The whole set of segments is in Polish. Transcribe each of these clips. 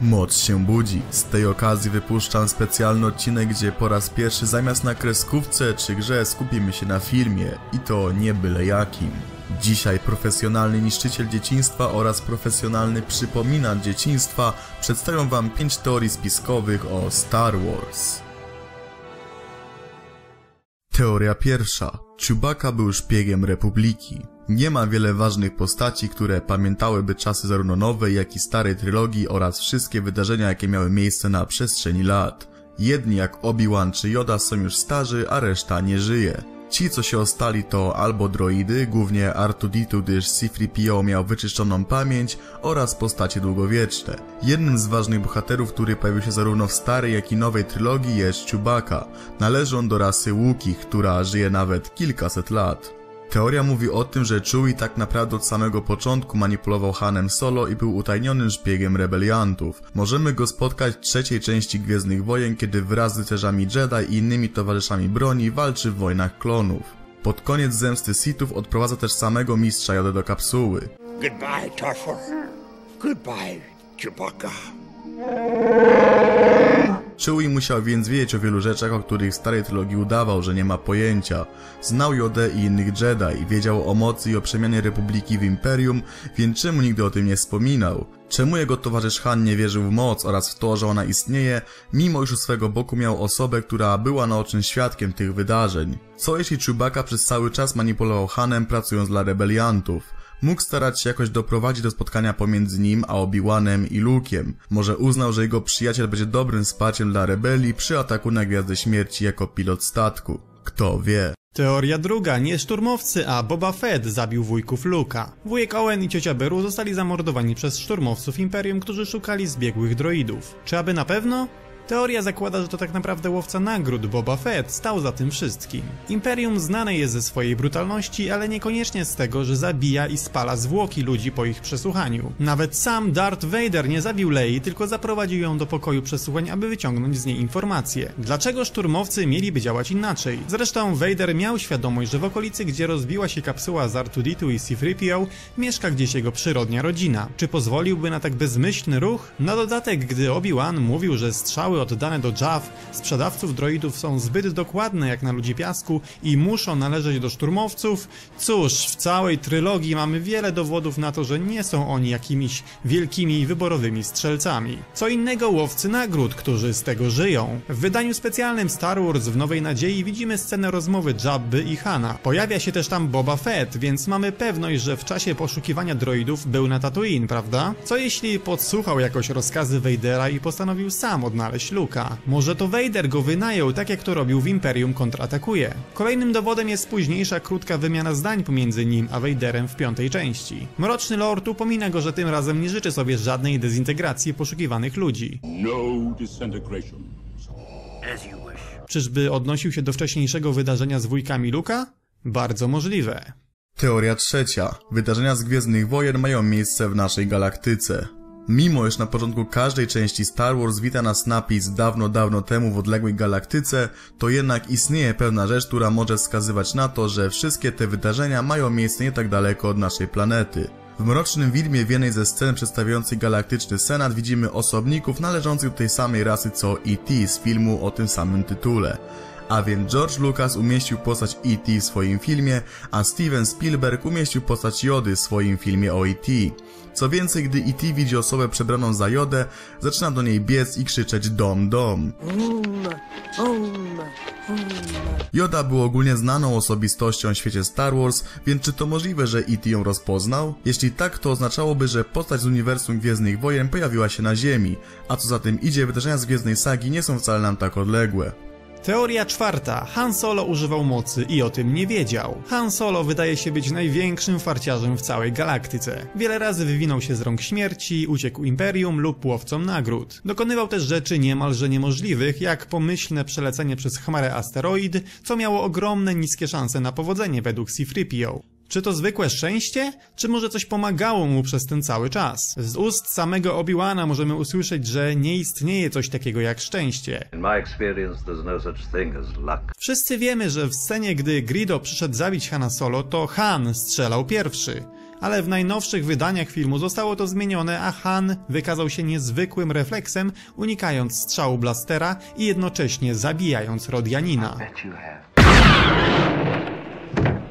Moc się budzi. Z tej okazji wypuszczam specjalny odcinek, gdzie po raz pierwszy zamiast na kreskówce czy grze skupimy się na filmie i to nie byle jakim. Dzisiaj profesjonalny niszczyciel dzieciństwa oraz profesjonalny przypominacz dzieciństwa przedstawią wam 5 teorii spiskowych o Star Wars. Teoria pierwsza. Chewbacca był szpiegiem Republiki. Nie ma wiele ważnych postaci, które pamiętałyby czasy zarówno nowej, jak i starej trylogii oraz wszystkie wydarzenia, jakie miały miejsce na przestrzeni lat. Jedni jak Obi-Wan czy Yoda są już starzy, a reszta nie żyje. Ci, co się ostali to albo droidy, głównie R2-D2, gdyż C-3PO miał wyczyszczoną pamięć oraz postacie długowieczne. Jednym z ważnych bohaterów, który pojawił się zarówno w starej, jak i nowej trylogii jest Chewbacca. Należy on do rasy Wookiee, która żyje nawet kilkaset lat. Teoria mówi o tym, że Chewie tak naprawdę od samego początku manipulował Hanem Solo i był utajnionym szpiegiem rebeliantów. Możemy go spotkać w trzeciej części Gwiezdnych Wojen, kiedy wraz z rycerzami Jedi i innymi towarzyszami broni walczy w wojnach klonów. Pod koniec zemsty Sithów odprowadza też samego mistrza Jodę do kapsuły. Goodbye, Tougher. Goodbye, Chewbacca. Chewie musiał więc wiedzieć o wielu rzeczach, o których w starej trylogii udawał, że nie ma pojęcia. Znał Jodę i innych Jedi, wiedział o mocy i o przemianie Republiki w Imperium, więc czemu nigdy o tym nie wspominał? Czemu jego towarzysz Han nie wierzył w moc oraz w to, że ona istnieje, mimo iż u swego boku miał osobę, która była naocznym świadkiem tych wydarzeń? Co jeśli Chewbacca przez cały czas manipulował Hanem pracując dla rebeliantów? Mógł starać się jakoś doprowadzić do spotkania pomiędzy nim a Obi-Wanem i Luke'iem. Może uznał, że jego przyjaciel będzie dobrym wsparciem dla rebelii przy ataku na Gwiazdę Śmierci jako pilot statku. Kto wie. Teoria druga. Nie szturmowcy, a Boba Fett zabił wujków Luka. Wujek Owen i ciocia Beru zostali zamordowani przez szturmowców Imperium, którzy szukali zbiegłych droidów. Czy aby na pewno? Teoria zakłada, że to tak naprawdę łowca nagród Boba Fett stał za tym wszystkim. Imperium znane jest ze swojej brutalności, ale niekoniecznie z tego, że zabija i spala zwłoki ludzi po ich przesłuchaniu. Nawet sam Darth Vader nie zabił Lei, tylko zaprowadził ją do pokoju przesłuchań, aby wyciągnąć z niej informacje. Dlaczego szturmowcy mieliby działać inaczej? Zresztą Vader miał świadomość, że w okolicy, gdzie rozbiła się kapsuła z R2-D2 i C-3PO, mieszka gdzieś jego przyrodnia rodzina. Czy pozwoliłby na tak bezmyślny ruch? Na dodatek, gdy Obi-Wan mówił, że strzały oddane do Jaw sprzedawców droidów są zbyt dokładne jak na ludzi piasku i muszą należeć do szturmowców, cóż, w całej trylogii mamy wiele dowodów na to, że nie są oni jakimiś wielkimi wyborowymi strzelcami. Co innego łowcy nagród, którzy z tego żyją. W wydaniu specjalnym Star Wars w Nowej Nadziei widzimy scenę rozmowy Jabby i Hana. Pojawia się też tam Boba Fett, więc mamy pewność, że w czasie poszukiwania droidów był na Tatooine, prawda? Co jeśli podsłuchał jakoś rozkazy Vadera i postanowił sam odnaleźć Luka. Może to Vader go wynajął, tak jak to robił w Imperium kontratakuje. Kolejnym dowodem jest późniejsza krótka wymiana zdań pomiędzy nim a Vaderem w piątej części. Mroczny Lord upomina go, że tym razem nie życzy sobie żadnej dezintegracji poszukiwanych ludzi. No disintegration. As you wish. Czyżby odnosił się do wcześniejszego wydarzenia z wujkami Luka? Bardzo możliwe. Teoria trzecia. Wydarzenia z Gwiezdnych Wojen mają miejsce w naszej galaktyce. Mimo iż na początku każdej części Star Wars wita nas napis dawno, dawno temu w odległej galaktyce, to jednak istnieje pewna rzecz, która może wskazywać na to, że wszystkie te wydarzenia mają miejsce nie tak daleko od naszej planety. W Mrocznym Widmie w jednej ze scen przedstawiającej galaktyczny senat widzimy osobników należących do tej samej rasy co E.T. z filmu o tym samym tytule. A więc George Lucas umieścił postać E.T. w swoim filmie, a Steven Spielberg umieścił postać Jody w swoim filmie o E.T. Co więcej, gdy E.T. widzi osobę przebraną za Jodę, zaczyna do niej biec i krzyczeć dom dom. Joda był ogólnie znaną osobistością w świecie Star Wars, więc czy to możliwe, że E.T. ją rozpoznał? Jeśli tak, to oznaczałoby, że postać z uniwersum Gwiezdnych Wojen pojawiła się na Ziemi, a co za tym idzie, wydarzenia z Gwiezdnej Sagi nie są wcale nam tak odległe. Teoria czwarta. Han Solo używał mocy i o tym nie wiedział. Han Solo wydaje się być największym farciarzem w całej galaktyce. Wiele razy wywinął się z rąk śmierci, uciekł Imperium lub łowcom nagród. Dokonywał też rzeczy niemalże niemożliwych, jak pomyślne przelecenie przez chmarę asteroid, co miało ogromne niskie szanse na powodzenie według C-3PO. Czy to zwykłe szczęście? Czy może coś pomagało mu przez ten cały czas? Z ust samego Obi-Wana możemy usłyszeć, że nie istnieje coś takiego jak szczęście. No such thing as luck. Wszyscy wiemy, że w scenie, gdy Grido przyszedł zabić Hana Solo, to Han strzelał pierwszy. ale w najnowszych wydaniach filmu zostało to zmienione, a Han wykazał się niezwykłym refleksem, unikając strzału blastera i jednocześnie zabijając Rodianina.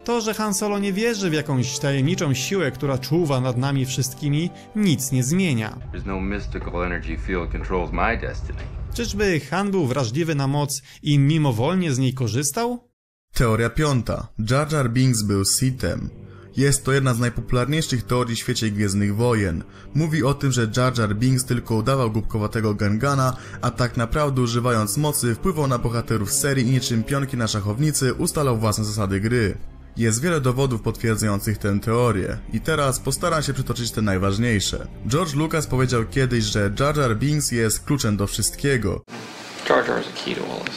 To, że Han Solo nie wierzy w jakąś tajemniczą siłę, która czuwa nad nami wszystkimi, nic nie zmienia. No. Czyżby Han był wrażliwy na moc i mimowolnie z niej korzystał? Teoria piąta. Jar Jar Binks był Sithem. Jest to jedna z najpopularniejszych teorii w świecie Gwiezdnych Wojen. Mówi o tym, że Jar Jar Binks tylko udawał głupkowatego Gengana, a tak naprawdę używając mocy wpływał na bohaterów serii i niczym pionki na szachownicy ustalał własne zasady gry. Jest wiele dowodów potwierdzających tę teorię i teraz postaram się przytoczyć te najważniejsze. George Lucas powiedział kiedyś, że Jar Jar Binks jest kluczem do wszystkiego. Jar Jar's a key to all this.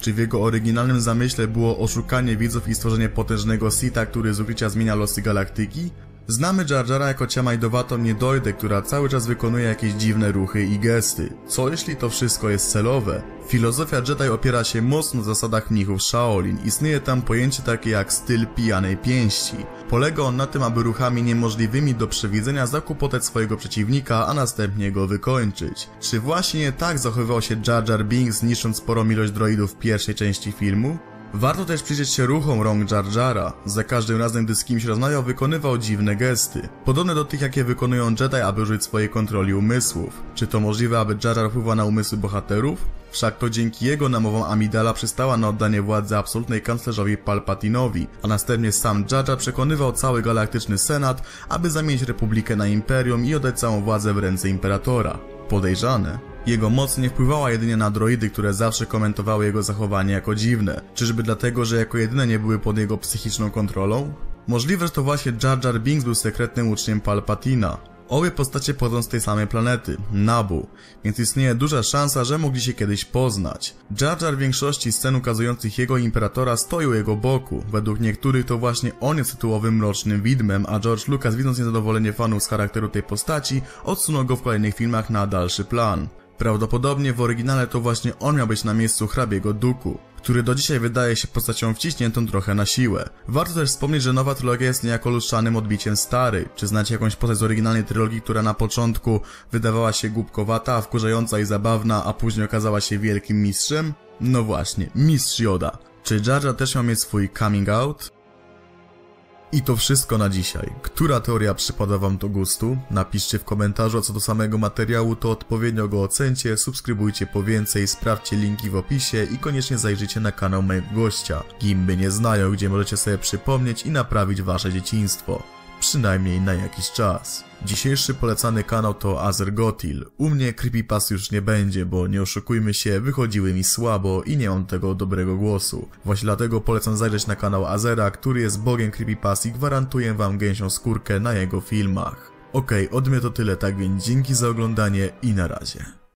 Czy w jego oryginalnym zamyśle było oszukanie widzów i stworzenie potężnego Sita, który z ukrycia zmienia losy galaktyki? Znamy Jar Jara jako ciamajdowatą niedojdę, która cały czas wykonuje jakieś dziwne ruchy i gesty. Co jeśli to wszystko jest celowe? Filozofia Jedi opiera się mocno na zasadach mnichów Shaolin. Istnieje tam pojęcie takie jak styl pijanej pięści. Polega on na tym, aby ruchami niemożliwymi do przewidzenia zakłopotać swojego przeciwnika, a następnie go wykończyć. Czy właśnie tak zachowywał się Jar Jar Binks, niszcząc sporą ilość droidów w pierwszej części filmu? Warto też przyjrzeć się ruchom rąk Jar Jara. Za każdym razem, gdy z kimś rozmawiał, wykonywał dziwne gesty. Podobne do tych, jakie wykonują Jedi, aby użyć swojej kontroli umysłów. Czy to możliwe, aby Jar Jar wpływa na umysły bohaterów? Wszak to dzięki jego namowom Amidala przystała na oddanie władzy absolutnej kanclerzowi Palpatinowi, a następnie sam Jar Jar przekonywał cały galaktyczny senat, aby zamienić republikę na imperium i oddać całą władzę w ręce imperatora. Podejrzane. Jego moc nie wpływała jedynie na droidy, które zawsze komentowały jego zachowanie jako dziwne. Czyżby dlatego, że jako jedyne nie były pod jego psychiczną kontrolą? Możliwe, że to właśnie Jar Jar Binks był sekretnym uczniem Palpatina. Obie postacie pochodzą z tej samej planety, Nabu, więc istnieje duża szansa, że mogli się kiedyś poznać. Jar Jar w większości scen ukazujących jego imperatora stoi u jego boku. Według niektórych to właśnie on jest tytułowym mrocznym widmem, a George Lucas widząc niezadowolenie fanów z charakteru tej postaci, odsunął go w kolejnych filmach na dalszy plan. Prawdopodobnie w oryginale to właśnie on miał być na miejscu hrabiego Duku, który do dzisiaj wydaje się postacią wciśniętą trochę na siłę. Warto też wspomnieć, że nowa trylogia jest niejako lustrzanym odbiciem starej. Czy znacie jakąś postać z oryginalnej trylogii, która na początku wydawała się głupkowata, wkurzająca i zabawna, a później okazała się wielkim mistrzem? No właśnie, mistrz Yoda. Czy Jar Jar też miał mieć swój coming out? I to wszystko na dzisiaj. Która teoria przypada wam do gustu? Napiszcie w komentarzu, co do samego materiału, to odpowiednio go ocencie, subskrybujcie po więcej, sprawdźcie linki w opisie i koniecznie zajrzyjcie na kanał mojego gościa. Gimby nie znają, gdzie możecie sobie przypomnieć i naprawić wasze dzieciństwo. Przynajmniej na jakiś czas. Dzisiejszy polecany kanał to Azergotil. U mnie creepypass już nie będzie, bo nie oszukujmy się, wychodziły mi słabo i nie mam tego dobrego głosu. Właśnie dlatego polecam zajrzeć na kanał Azera, który jest bogiem creepypass i gwarantuję wam gęsią skórkę na jego filmach. Okej, okay, od mnie to tyle, tak więc dzięki za oglądanie i na razie.